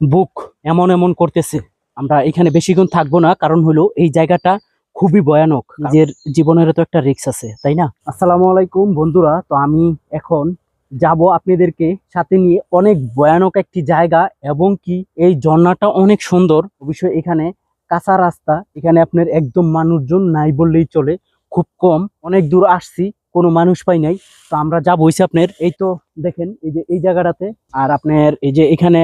বুক এমন এমন করতেছে। আমরা এখানে বেশিক্ষণ থাকব না কারণ হলো এই জায়গাটা খুবই ভয়ানক। নিজের জীবনের তো একটা রিস্ক আছে তাই না? আসসালামু আলাইকুম বন্ধুরা তো আমি এখন যাব আপনাদেরকে সাথে নিয়ে অনেক ভয়ানক একটি জায়গা এবং কি এই ঝর্ণাটা অনেক সুন্দর। অবশ্যই এখানে কাঁচা রাস্তা এখানে আপনার একদম মানুষজন নাই বললেই চলে খুব কম। অনেক দূর আসছি কোনো মানুষ পাই নাই। তো আমরা যাব হইছে আপনার, এই তো দেখেন, এই যে এই জায়গাটাতে, আর আপনার এই যে এখানে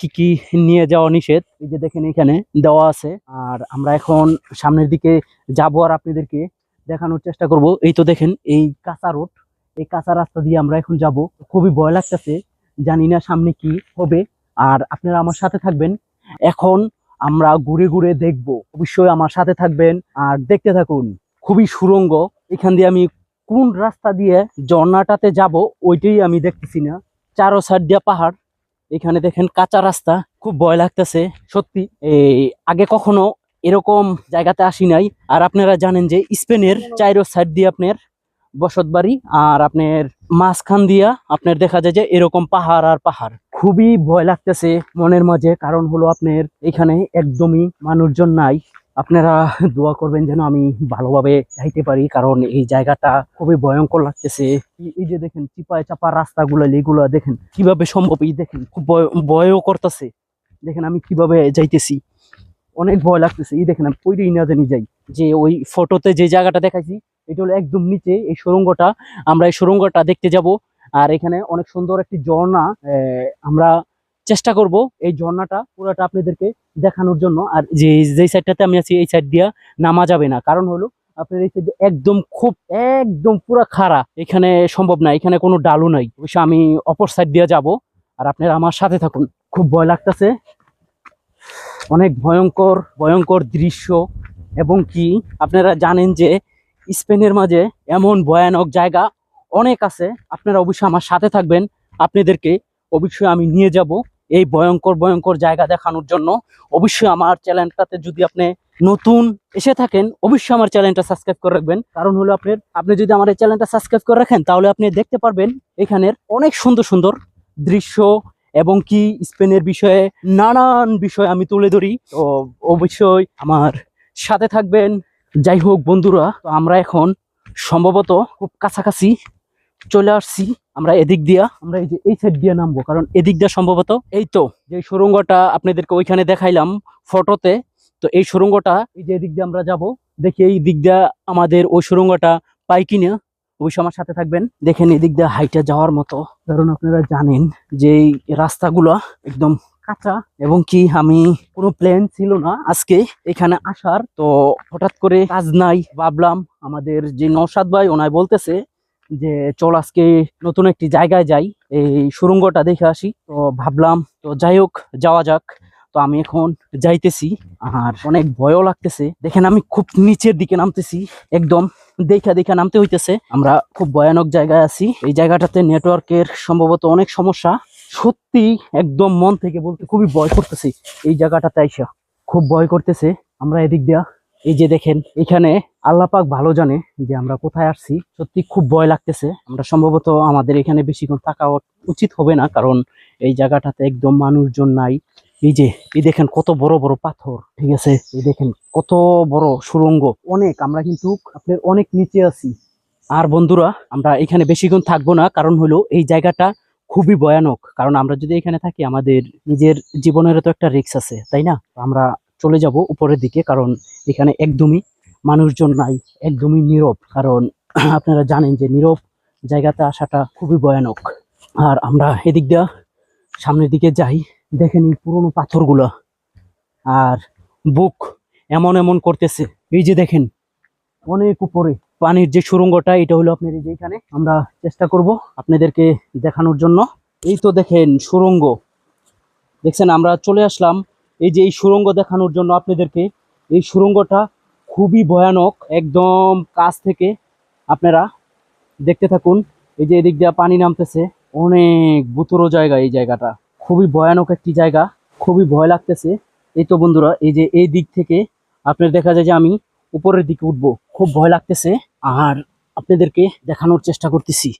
কি কি নিয়ে যাওয়া নিষেধ, এই যে দেখেন এখানে দেওয়া আছে। আর আমরা এখন সামনের দিকে যাব আর আপনাদেরকে দেখানোর চেষ্টা করব। এই তো দেখেন, এই কাঁচা রোড, এই কাঁচা রাস্তা দিয়ে আমরা এখন যাব। খুবই ভয় লাগতেছে, জানি না সামনে কি হবে। আর আপনারা আমার সাথে থাকবেন। এখন আমরা ঘুরে ঘুরে দেখব, অবশ্যই আমার সাথে থাকবেন। আর দেখতে থাকুন, খুবই সুরঙ্গ। এখান দিয়ে আমি কোন রাস্তা দিয়ে ঝর্ণাটাতে যাব ওইটাই আমি দেখতেছি না। চারো সাইড দিয়া পাহাড়, এখানে দেখেন কাঁচা রাস্তা, খুব ভয় লাগতেছে, সত্যি। এই, আগে কখনো এরকম জায়গাতে আসি নাই। আর আপনারা জানেন যে স্পেনের চাইরো সাইড দিয়ে আপনার বসত বাড়ি আর আপনার মাঝখান দিয়া আপনার দেখা যায় যে এরকম পাহাড় আর পাহাড়। খুবই ভয় লাগতেছে মনের মাঝে, কারণ হলো আপনার এখানে একদমই মানুষজন নাই। আপনারা দোয়া করবেন যেন আমি ভালোভাবে যাইতে পারি, কারণ এই জায়গাটা খুবই ভয়ঙ্কর লাগতেছে। এই- যে দেখেন, চিপায় চাপা রাস্তাগুলো এগুলো দেখেন, কীভাবে সম্ভব? এই দেখেন, খুব ভয়- ভয়ও করতেছে। দেখেন, আমি কীভাবে যাইতেছি। অনেক ভয় লাগতেছে। এই দেখেন, আমি পইরেই না জানি যাই। যে ওই ফটোতে যে জায়গাটা দেখাইছি, এটা হলো একদম নিচে, এই সুরঙ্গটা। আমরা এই সুরঙ্গটা দেখতে যাব। আর এখানে অনেক সুন্দর একটি ঝর্ণা আমরা চেষ্টা করব এই ঝর্ণাটা পুরোটা আপনাদেরকে দেখানোর জন্য। আর যে যেই সাইডটাতে আমি আছি, এই সাইড দিয়া নামা যাবে না। কারণ হলো, আপনার এই সাইডে একদম খুব, একদম পুরো খাড়া। এখানে সম্ভব না, এখানে কোনো ডালু নাই। অবশ্য আমি অপর সাইড দিয়ে যাব। আর আপনারা আমার সাথে থাকুন। খুব ভয় লাগতেছে। অনেক ভয়ঙ্কর ভয়ঙ্কর দৃশ্য। এবং কি, আপনারা জানেন যে, স্পেনের মাঝে এমন ভয়ানক জায়গা অনেক আছে। আপনারা অবশ্যই আমার সাথে থাকবেন। আপনাদেরকে অবশ্যই আমি নিয়ে যাব। এই ভয়ঙ্কর ভয়ঙ্কর জায়গা দেখানোর জন্য অবশ্যই আমার চ্যানেলটাতে যদি আপনি নতুন এসে থাকেন, অবশ্যই আমার চ্যানেলটা সাবস্ক্রাইব করে রাখবেন। কারণ হলো আপনার, আপনি যদি আমার এই চ্যানেলটা সাবস্ক্রাইব করে রাখেন, তাহলে আপনি দেখতে পারবেন এখানের অনেক সুন্দর সুন্দর দৃশ্য এবং কি স্পেনের বিষয়ে নানান বিষয় আমি তুলে ধরি। তো অবশ্যই আমার সাথে থাকবেন। যাই হোক বন্ধুরা আমরা এখন সম্ভবত খুব কাছাকাছি চলে আসছি আমরা এদিক দিয়া। আমরা এই যে এই সাইড দিয়ে নামবো, কারণ এদিক দিয়ে সম্ভবত এই তো, যে সুরঙ্গটা আপনাদেরকে ওইখানে দেখাইলাম ফটোতে তো এই সুরঙ্গটা, এই যে এদিক দিয়ে আমরা যাব, দেখি এই দিক দিয়ে আমাদের ওই সুরঙ্গটা পাই কিনা। অবশ্যই আমার সাথে থাকবেন। দেখেন এদিক দিয়ে হাইটে যাওয়ার মতো। কারণ আপনারা জানেন যে এই রাস্তাগুলো একদম কাঁচা এবং কি আমি কোনো প্ল্যান ছিল না আজকে এখানে আসার। তো হঠাৎ করে কাজ নাই, ভাবলাম আমাদের যে নৌসাদ ভাই ওনায় বলতেছে যে চল আজকে নতুন একটি জায়গায় যাই, এই সুরঙ্গটা দেখে আসি। তো ভাবলাম, তো যাই হোক, যাওয়া যাক। তো আমি এখন যাইতেছি, আর অনেক ভয়ও লাগতেছে। দেখেন আমি খুব নিচের দিকে নামতেছি, একদম দেখা দেখা নামতে হইতেছে। আমরা খুব ভয়ানক জায়গায় আছি। এই জায়গাটাতে নেটওয়ার্কের সম্ভবত অনেক সমস্যা। সত্যি একদম মন থেকে বলতে খুবই ভয় করতেছি। এই জায়গাটাতে আইসা খুব ভয় করতেছে। আমরা এদিক দিয়া এই যে দেখেন, এখানে আল্লাহ পাক ভালো জানে যে আমরা কোথায় আসছি। সত্যি খুব ভয় লাগতেছে। আমরা সম্ভবত আমাদের এখানে বেশিক্ষণ থাকা উচিত হবে না, কারণ এই জায়গাটাতে একদম মানুষজন নাই। এই যে, এই দেখেন কত বড় বড় পাথর, ঠিক আছে? এই দেখেন কত বড় সুরঙ্গ। অনেক, আমরা কিন্তু আপনার অনেক নিচে আছি। আর বন্ধুরা, আমরা এখানে বেশিক্ষণ থাকব না, কারণ হলো এই জায়গাটা খুবই ভয়ানক। কারণ আমরা যদি এখানে থাকি, আমাদের নিজের জীবনের তো একটা রিস্ক আছে, তাই না? আমরা চলে যাব উপরের দিকে, কারণ এখানে একদমই মানুষজন নাই, একদমই নীরব। কারণ আপনারা জানেন যে নীরব জায়গাতে আসাটা খুবই ভয়ানক। আর আমরা এদিক দিয়া সামনের দিকে যাই দেখেন এই পুরোনো পাথরগুলো। আর বুক এমন এমন করতেছে। এই যে দেখেন, অনেক উপরে। পানির যে সুরঙ্গটা এটা হলো আপনার এই যে এখানে। আমরা চেষ্টা করব আপনাদেরকে দেখানোর জন্য। এই তো দেখেন সুরঙ্গ দেখছেন, আমরা চলে আসলাম এই যে এই সুরঙ্গ দেখানোর জন্য আপনাদেরকে। এই সুরঙ্গটা খুবই ভয়ানক, একদম কাছ থেকে আপনারা দেখতে থাকুন। এই যে এদিক দিয়ে পানি নামতেছে, অনেক বুতুরো জায়গা এই জায়গাটা। খুবই ভয়ানক একটি জায়গা, খুবই ভয় লাগতেছে। এই তো বন্ধুরা, এই যে এই দিক থেকে আপনার দেখা যায় যে আমি উপরের দিকে উঠবো, খুব ভয় লাগতেছে। আর আপনাদেরকে দেখানোর চেষ্টা করতেছি।